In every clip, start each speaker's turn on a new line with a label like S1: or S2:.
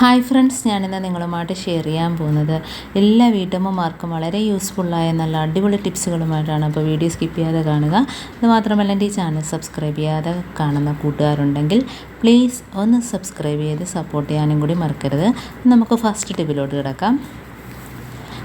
S1: Hi friends ഞാനിന്ന് നിങ്ങളുമായിട്ട് share ചെയ്യാൻ പോകുന്നത് എല്ലാ വീട്ടമ്മമാർക്കും വളരെ യൂസ്ഫുള്ളായ നല്ല അടിപൊളി ടിപ്സുകളുമായിട്ടാണ് അപ്പോൾ വീഡിയോ സ്കിപ്പ് ചെയ്യാതെ കാണുക. അതുമാത്രമല്ല എന്റെ ഈ ചാനൽ സബ്സ്ക്രൈബ് ചെയ്യാതെ കാണുന്ന കൂട്ടുകാരുണ്ടെങ്കിൽ പ്ലീസ് ഒന്ന് സബ്സ്ക്രൈബ് ചെയ്ത് സപ്പോർട്ട് ചെയ്യാനും കൂടി മറക്കരുത്. നമുക്ക് ഫസ്റ്റ് ടിപ്പിലോട്ട് കിടക്കാം.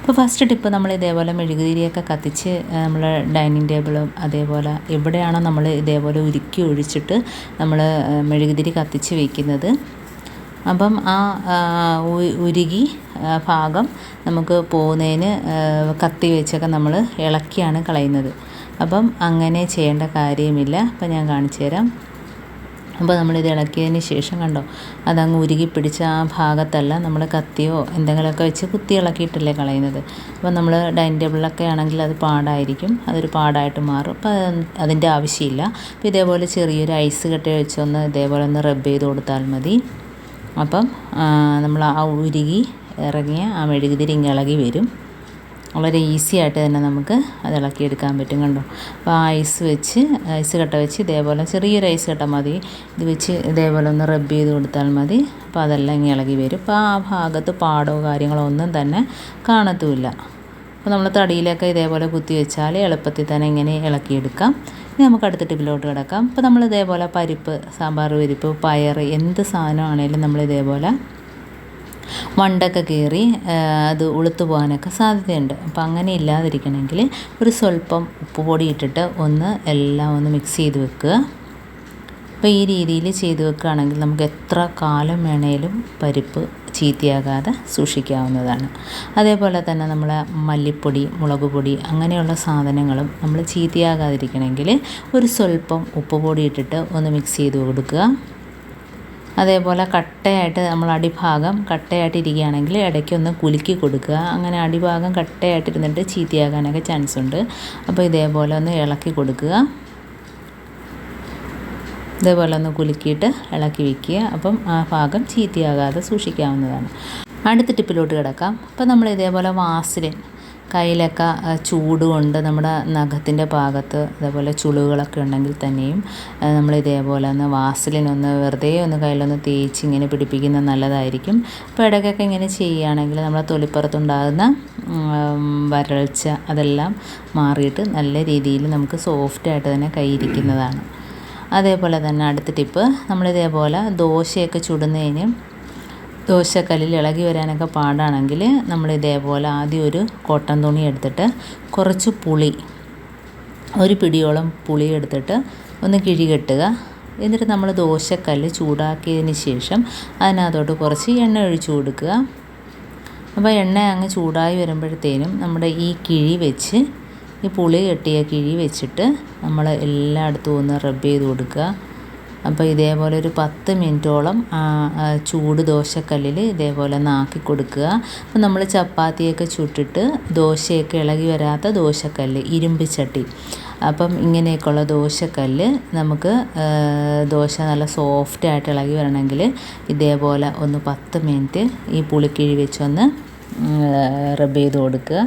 S1: ഇപ്പോൾ ഫസ്റ്റ് ടിപ്പ് നമ്മൾ ഇതേപോലെ മെഴുകുതിരിയൊക്കെ കത്തിച്ച് നമ്മൾ ഡൈനിങ് ടേബിളും അതേപോലെ എവിടെയാണോ നമ്മൾ ഇതേപോലെ ഉരുക്കി ഒഴിച്ചിട്ട് നമ്മൾ മെഴുകുതിരി കത്തിച്ച് വയ്ക്കുന്നത് അപ്പം ആ ഉരുകി ഭാഗം നമുക്ക് പോകുന്നതിന് കത്തി വെച്ചൊക്കെ നമ്മൾ ഇളക്കിയാണ് കളയുന്നത്. അപ്പം അങ്ങനെ ചെയ്യേണ്ട കാര്യമില്ല. അപ്പം ഞാൻ കാണിച്ചു തരാം. അപ്പോൾ നമ്മളിത് ഇളക്കിയതിന് ശേഷം കണ്ടോ അതങ്ങ് ഉരുകി പിടിച്ച ആ ഭാഗത്തല്ല നമ്മൾ കത്തിയോ എന്തെങ്കിലുമൊക്കെ വെച്ച് കുത്തി ഇളക്കിയിട്ടല്ലേ കളയുന്നത്. അപ്പോൾ നമ്മൾ ഡൈനിങ് ടേബിളിലൊക്കെ ആണെങ്കിൽ അത് പാടായിരിക്കും. അതൊരു പാടായിട്ട് മാറും. അപ്പോൾ അതിന്റെ ആവശ്യമില്ല. അപ്പോൾ ഇതേപോലെ ചെറിയൊരു ഐസ് കട്ട വെച്ചൊന്ന് ഇതേപോലെ ഒന്ന് റബ്ബ് ചെയ്ത് കൊടുത്താൽ മതി. അപ്പം നമ്മൾ ആ ഉരുകി ഇറങ്ങിയ ആ മെഴുകുതിരി ഇളകി വരും. വളരെ ഈസി ആയിട്ട് തന്നെ നമുക്ക് അത് ഇളക്കിയെടുക്കാൻ പറ്റും കണ്ടോ? അപ്പോൾ ആ ഐസ് വെച്ച് ഐസ് കട്ട വെച്ച് ഇതേപോലെ ചെറിയൊരു ഐസ് കട്ട മതി. ഇത് വെച്ച് ഇതേപോലെ ഒന്ന് റബ്ബ് ചെയ്ത് കൊടുത്താൽ മതി. അപ്പോൾ അതെല്ലാം ഇങ്ങനെ ഇളകി വരും. അപ്പോൾ ആ ഭാഗത്ത് പാടോ കാര്യങ്ങളോ ഒന്നും തന്നെ കാണത്തുമില്ല. അപ്പോൾ നമ്മൾ തടിയിലൊക്കെ ഇതേപോലെ കുത്തി വെച്ചാൽ എളുപ്പത്തിൽ തന്നെ ഇങ്ങനെ ഇളക്കിയെടുക്കാം. ഇനി നമുക്ക് അടുത്ത ടിപ്പിലോട്ട് കിടക്കാം. അപ്പോൾ നമ്മൾ ഇതേപോലെ പരിപ്പ് സാമ്പാർ പരിപ്പ് പയർ എന്ത് സാധനമാണേലും നമ്മൾ ഇതേപോലെ വണ്ടൊക്കെ കയറി അത് ഉളുത്തു പോകാനൊക്കെ സാധ്യതയുണ്ട്. അപ്പോൾ അങ്ങനെ ഇല്ലാതിരിക്കണമെങ്കിൽ ഒരു സ്വല്പം ഉപ്പ് പൊടി ഇട്ടിട്ട് ഒന്ന് എല്ലാം ഒന്ന് മിക്സ് ചെയ്ത് വെക്കുക. അപ്പോൾ ഈ രീതിയിൽ ചെയ്ത് വെക്കുകയാണെങ്കിൽ നമുക്ക് എത്ര കാലം വേണേലും പരിപ്പ് ചീത്തയാകാതെ സൂക്ഷിക്കാവുന്നതാണ്. അതേപോലെ തന്നെ നമ്മൾ മല്ലിപ്പൊടി മുളക് പൊടി അങ്ങനെയുള്ള സാധനങ്ങളും നമ്മൾ ചീത്തയാകാതിരിക്കണമെങ്കിൽ ഒരു സ്വല്പം ഉപ്പ് പൊടി ഇട്ടിട്ട് ഒന്ന് മിക്സ് ചെയ്ത് കൊടുക്കുക. അതേപോലെ കട്ടയായിട്ട് നമ്മൾ അടിഭാഗം കട്ടയായിട്ട് ഇരിക്കുകയാണെങ്കിൽ ഇടയ്ക്കൊന്ന് കുലുക്കി കൊടുക്കുക. അങ്ങനെ അടിഭാഗം കട്ടയായിട്ടിരുന്നിട്ട് ചീത്തയാകാനൊക്കെ ചാൻസ് ഉണ്ട്. അപ്പോൾ ഇതേപോലെ ഒന്ന് ഇളക്കി കൊടുക്കുക. ഇതേപോലെ ഒന്ന് കുലുക്കിയിട്ട് ഇളക്കി വയ്ക്കുക അപ്പം ആ ഭാഗം ചീത്തയാകാതെ സൂക്ഷിക്കാവുന്നതാണ്. അടുത്ത ടിപ്പിലോട്ട് കിടക്കാം. അപ്പം നമ്മൾ ഇതേപോലെ വാസിലിൻ കയ്യിലൊക്കെ ചൂട് കൊണ്ട് നമ്മുടെ നഖത്തിന്റെ ഭാഗത്ത് അതേപോലെ ചുളുകളൊക്കെ ഉണ്ടെങ്കിൽ തന്നെയും നമ്മൾ ഇതേപോലെ ഒന്ന് വാസലിൻ ഒന്ന് വെറുതെ ഒന്ന് കയ്യിലൊന്ന് തേച്ച് ഇങ്ങനെ പിടിപ്പിക്കുന്നത് നല്ലതായിരിക്കും. അപ്പോൾ ഇടയ്ക്കൊക്കെ ഇങ്ങനെ ചെയ്യുകയാണെങ്കിൽ നമ്മുടെ തൊലിപ്പുറത്തുണ്ടാകുന്ന വരൾച്ച അതെല്ലാം മാറിയിട്ട് നല്ല രീതിയിൽ നമുക്ക് സോഫ്റ്റായിട്ട് തന്നെ കൈയിരിക്കുന്നതാണ് അതേപോലെ തന്നെ അടുത്ത ടിപ്പ്. നമ്മളിതേപോലെ ദോശയൊക്കെ ചുടുന്നതിന് ദോശക്കല്ലിൽ ഇളകി വരാനൊക്കെ പാടാണെങ്കിൽ നമ്മളിതേപോലെ ആദ്യം ഒരു കോട്ടൺ തുണി എടുത്തിട്ട് കുറച്ച് പുളി ഒരു പിടിയോളം പുളി എടുത്തിട്ട് ഒന്ന് കിഴികെട്ടുക. എന്നിട്ട് നമ്മൾ ദോശക്കല്ല് ചൂടാക്കിയതിന് ശേഷം അതിനകത്തോട്ട് കുറച്ച് എണ്ണ ഒഴിച്ചു കൊടുക്കുക. അപ്പോൾ എണ്ണ അങ്ങ് ചൂടായി വരുമ്പോഴത്തേനും നമ്മുടെ ഈ കിഴി വെച്ച് ഈ പുളി കെട്ടിയ കിഴി വെച്ചിട്ട് നമ്മൾ എല്ലായിടത്തും ഒന്ന് റബ്ബ് ചെയ്ത് കൊടുക്കുക. അപ്പോൾ ഇതേപോലെ ഒരു പത്ത് മിനിറ്റോളം ചൂട് ദോശക്കല്ലിൽ ഇതേപോലെ ഒന്ന് ആക്കി കൊടുക്കുക. അപ്പോൾ നമ്മൾ ചപ്പാത്തിയൊക്കെ ചുട്ടിട്ട് ദോശയൊക്കെ ഇളകി വരാത്ത ദോശക്കല്ല് ഇരുമ്പ് ചട്ടി. അപ്പം ഇങ്ങനെയൊക്കെയുള്ള ദോശക്കല്ല് നമുക്ക് ദോശ നല്ല സോഫ്റ്റായിട്ട് ഇളകി വരണമെങ്കിൽ ഇതേപോലെ ഒന്ന് പത്ത് മിനിറ്റ് ഈ പുളിക്കിഴി വെച്ചൊന്ന് റബ്ബ് ചെയ്ത് കൊടുക്കുക.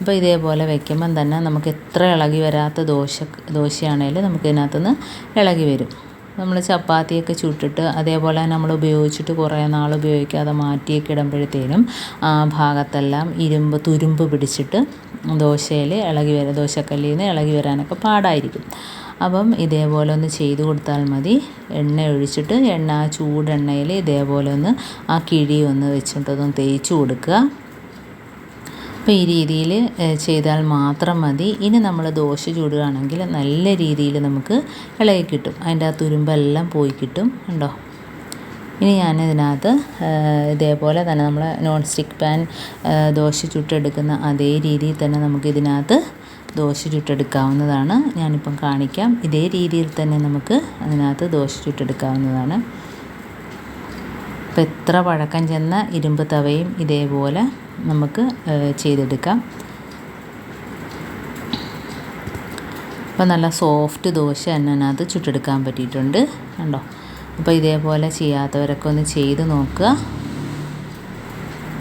S1: അപ്പോൾ ഇതേപോലെ വയ്ക്കുമ്പം തന്നെ നമുക്ക് എത്ര ഇളകി വരാത്ത ദോശ ദോശയാണേലും നമുക്ക് ഇതിനകത്തുനിന്ന് ഇളകി വരും. നമ്മൾ ചപ്പാത്തിയൊക്കെ ചുട്ടിട്ട് അതേപോലെ നമ്മൾ ഉപയോഗിച്ചിട്ട് കുറേ നാൾ ഉപയോഗിക്കാതെ മാറ്റിയൊക്കെ ഇടുമ്പോഴത്തേനും ആ ഭാഗത്തെല്ലാം ഇരുമ്പ് തുരുമ്പ് പിടിച്ചിട്ട് ദോശയിൽ ഇളകി വരാൻ ദോശക്കല്ലിൽ നിന്ന് ഇളകി വരാനൊക്കെ പാടായിരിക്കും. അപ്പം ഇതേപോലെ ഒന്ന് ചെയ്തു കൊടുത്താൽ മതി. എണ്ണ ഒഴിച്ചിട്ട് എണ്ണ ചൂടെണ്ണയിൽ ഇതേപോലെ ഒന്ന് ആ കിഴി ഒന്ന് വെച്ചിട്ടൊന്ന് തേച്ച് കൊടുക്കുക. അപ്പോൾ ഈ രീതിയിൽ ചെയ്താൽ മാത്രം മതി. ഇനി നമ്മൾ ദോശ ചൂടുകയാണെങ്കിൽ നല്ല രീതിയിൽ നമുക്ക് ഇളകി കിട്ടും. അതിന്റെ ആ തുരുമ്പെല്ലാം പോയി കിട്ടും ഉണ്ടോ ഇനി ഞാൻ ഇതിനകത്ത് ഇതേപോലെ തന്നെ നമ്മൾ നോൺ സ്റ്റിക്ക് പാൻ ദോശ ചുട്ടെടുക്കുന്ന അതേ രീതിയിൽ തന്നെ നമുക്ക് ഇതിനകത്ത് ദോശ ചുട്ടെടുക്കാവുന്നതാണ്. ഞാനിപ്പം കാണിക്കാം. ഇതേ രീതിയിൽ തന്നെ നമുക്ക് അതിനകത്ത് ദോശ ചുട്ടെടുക്കാവുന്നതാണ്. അപ്പോൾ എത്ര പഴക്കം ചെന്ന ഇരുമ്പ് തവയും ഇതേപോലെ നമുക്ക് ചെയ്തെടുക്കാം. അപ്പോൾ നല്ല സോഫ്റ്റ് ദോശ തന്നെ അതിനകത്ത് ചുട്ടെടുക്കാൻ പറ്റിയിട്ടുണ്ട്. കണ്ടോ? അപ്പോൾ ഇതേപോലെ ചെയ്യാത്തവരൊക്കെ ഒന്ന് ചെയ്ത് നോക്കുക.